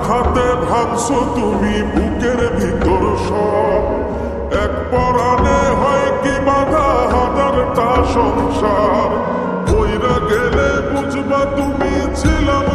ভাঙছো তুমি বুকের ভিতর সব? এক পরাণে হয় কি বাধা হাজারটা সংসার? বইরা গেলে বুঝবা তুমি ছিলাম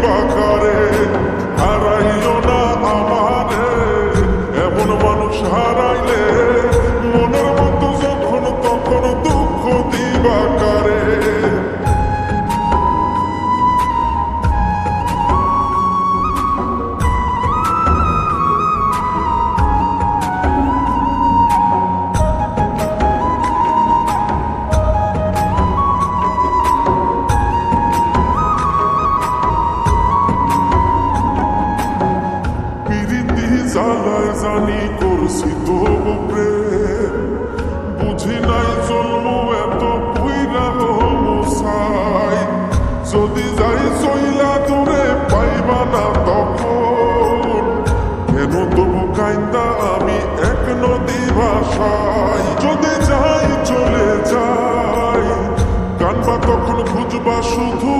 Chewbacca. জ্বালায় জানি করছি তবু প্রেম। বুঝি নাই চলবো এত পুইরা সাই। যদি যাই চইলা দূরে পাইবা না তখন। কেন তবু কাইন্দা আমি এক নদী ভাষায়। যদি যাই চলে যাই, কানবা তখন খুঁজবা শুধু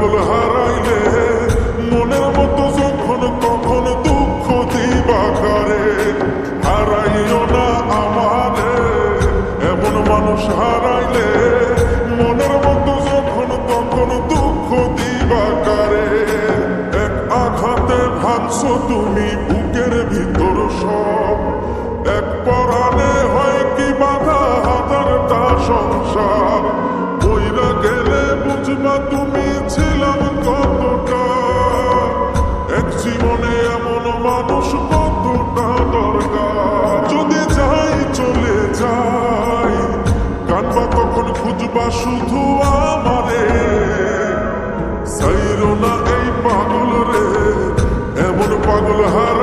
এমন খুঁজবা শুধু আমারে। সাইরো না এই পাগল রে এমন পাগল হারাইলে